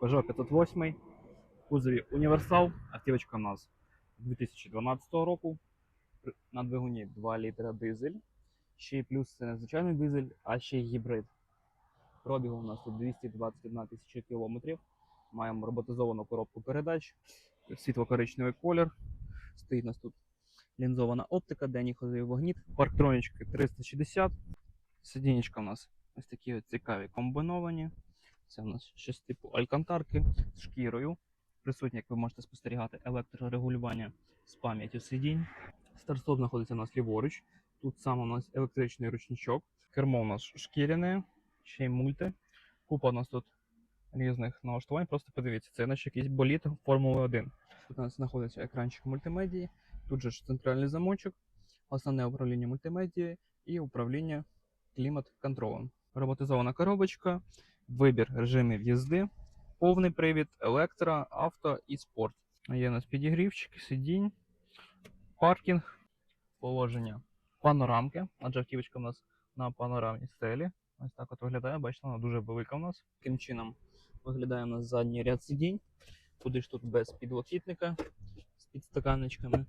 Peugeot 508, в кузові універсал, автівочка у нас 2012 року. На двигуні 2 літра дизель. Ще й плюс це не звичайний дизель, а ще й гібрид. Пробігу у нас тут 221 тисяча кілометрів. Маємо роботизовану коробку передач, світло-коричневий колір. Стоїть у нас тут лінзована оптика, денні ходовий вогніт, парктронічки 360. Сидінечка у нас ось такі от цікаві комбіновані. Це у нас щось типу алькантарки з шкірою. Присутні, як ви можете спостерігати, електрорегулювання з пам'яттю сидінь. Старт-стоп знаходиться у нас ліворуч. Тут саме у нас електричний ручничок. Кермо у нас шкіряне, ще й мульти. Купа у нас тут різних налаштувань. Просто подивіться, це наче якийсь боліт Формули 1. Тут у нас знаходиться екранчик мультимедії, тут же ж центральний замочок, основне управління мультимедією і управління клімат-контролем. Роботизована коробочка, вибір режимів їзди, повний привід, електро, авто і спорт. Є у нас підігрівчик, сидінь, паркінг, положення панорамки, адже автівочка у нас на панорамній стелі. Ось так от виглядає, бачите, вона дуже велика у нас. Таким чином виглядає у нас задній ряд сидінь. Куди ж тут без підлокітника з підстаканничками.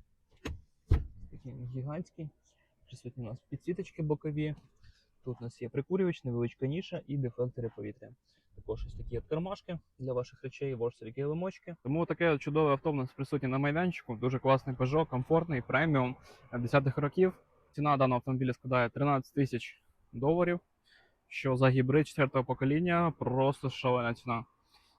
Такий гігантський. Присутні у нас підсвіточки бокові. Тут у нас є прикурювач, невеличка ніша і дефлектори повітря. Також ось такі от кармашки для ваших речей, ворсері килимочки. Тому таке чудове авто в нас присутнє на майданчику. Дуже класний Peugeot, комфортний, преміум 10-х років. Ціна даного автомобіля складає 13 тисяч доларів, що за гібрид 4-го покоління просто шалена ціна.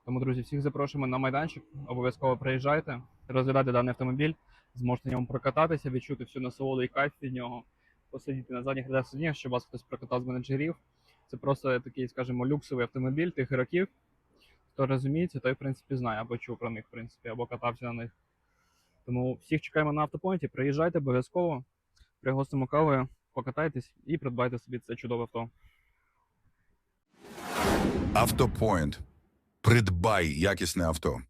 Тому, друзі, всіх запрошуємо на майданчик. Обов'язково приїжджайте, розглядайте даний автомобіль, зможете на ньому прокататися, відчути всю насолоду і кайф від нього, посидіти на задніх рядах сидіння, щоб вас хтось прокатав з менеджерів. Це просто такий, скажімо, люксовий автомобіль тих років. Хто розуміється, той, в принципі, знає або чув про них, в принципі, або катався на них. Тому всіх чекаємо на автопоінті. Приїжджайте обов'язково, пригостимо кавою, покатайтесь і придбайте собі це чудове авто. Автопоінт. Придбай якісне авто.